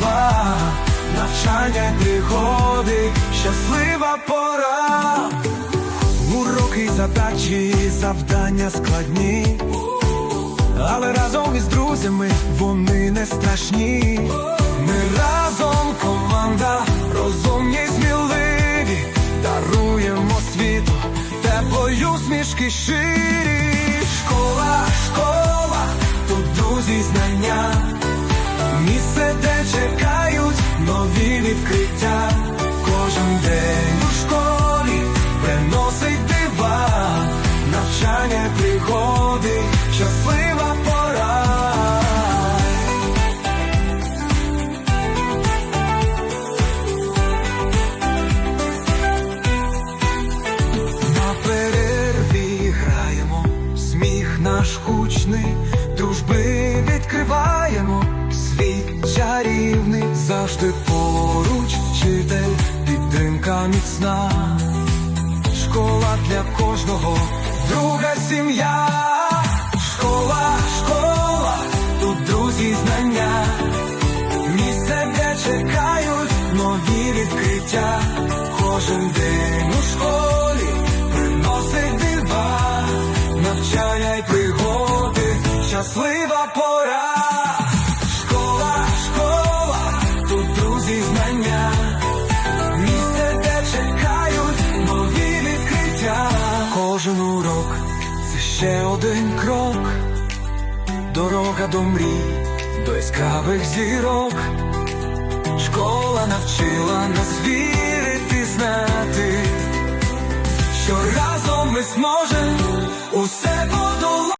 дива, навчання й пригоди, щаслива пора. Уроки, задачі, завдання складні. Але разом із друзями вони не страшні. Ми разом команда, розумні й сміливі, даруємо світу теплою смішки ширі. Школа, школа, тут друзі знання. Місце, де чекають нові відкриття. Кожен день у школі приносить дива, навчання й пригоди, щаслива пора. На перерві граємо, сміх наш гучний, дружби відкриваємо, світ чарівний, завжди поруч вчитель, підтримка міцна, школа для кожного, друга сім'я, школа, школа, тут друзі знання, місце, де чекають нові відкриття, кожен день у школі приносить дива, навчання й пригоди, щаслива Кожен урок це ще один крок, дорога до мрій, до яскравих зірок. Школа навчила нас вірити, знати, що разом ми зможемо